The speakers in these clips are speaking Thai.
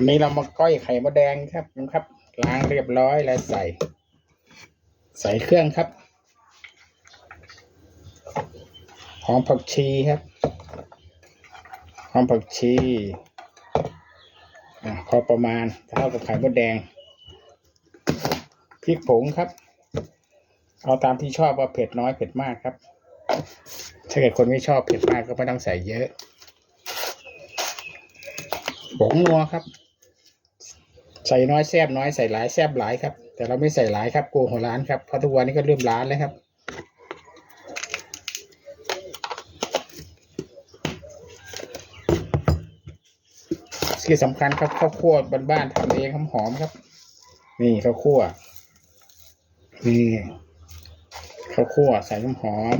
อันนี้เรามาก้อยไข่มดแดงครับนะครับ ล้างเรียบร้อยแล้วใส่ ใส่เครื่องครับหอมผักชีครับหอมผักชีอะพอประมาณเท่ากับไข่มดแดงพริกผงครับ เอาตามที่ชอบว่าเผ็ดน้อยเผ็ดมากครับ ถ้าเกิดคนไม่ชอบเผ็ดมากก็ไม่ต้องใส่เยอะผงนัวครับ ใส่น้อยแซบน้อยใส่หลายแซบหลายครับ แต่เราไม่ใส่หลายครับกลัวหัวร้านครับเพราะทุกวันนี้ก็เริ่มร้านแล้วครับที่สำคัญครับข้าวคั่วบ้านๆทำเองหอมๆครับ นี่ข้าวคั่วนี่ข้าวคั่วใส่น้ำหอม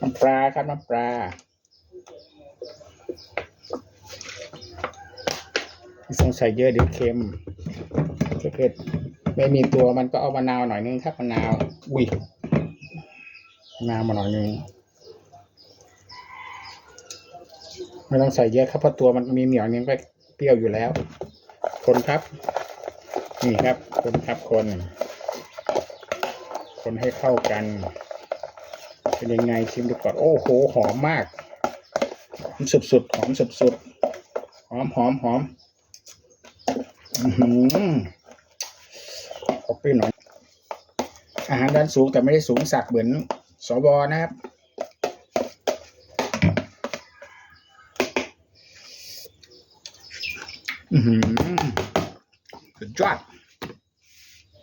น้ำปลาครับน้ำปลาไม่ต้องใส่เยอะเดี๋ยวเค็มถ้าเกิดไม่มีตัวมันก็เอามะนาวหน่อยนึงครับมะนาวอุ้ยมะนาวมาหน่อยนึงไม่ต้องใส่เยอะครับเพราะตัวมันมีเหนียวนึงก็เปรี้ยวอยู่แล้ว คนครับ นี่ครับ คนครับคน คนให้เข้ากัน เป็นยังไงชิมดูก่อนโอ้โหหอมมากหอมสุดๆหอมสุดๆหอมหอมหอมอือหือขอเปรี้ยวหน่อยอาหารด้านสูงแต่ไม่ได้สูงสักเหมือนสวนะครับอือหือสุดยอด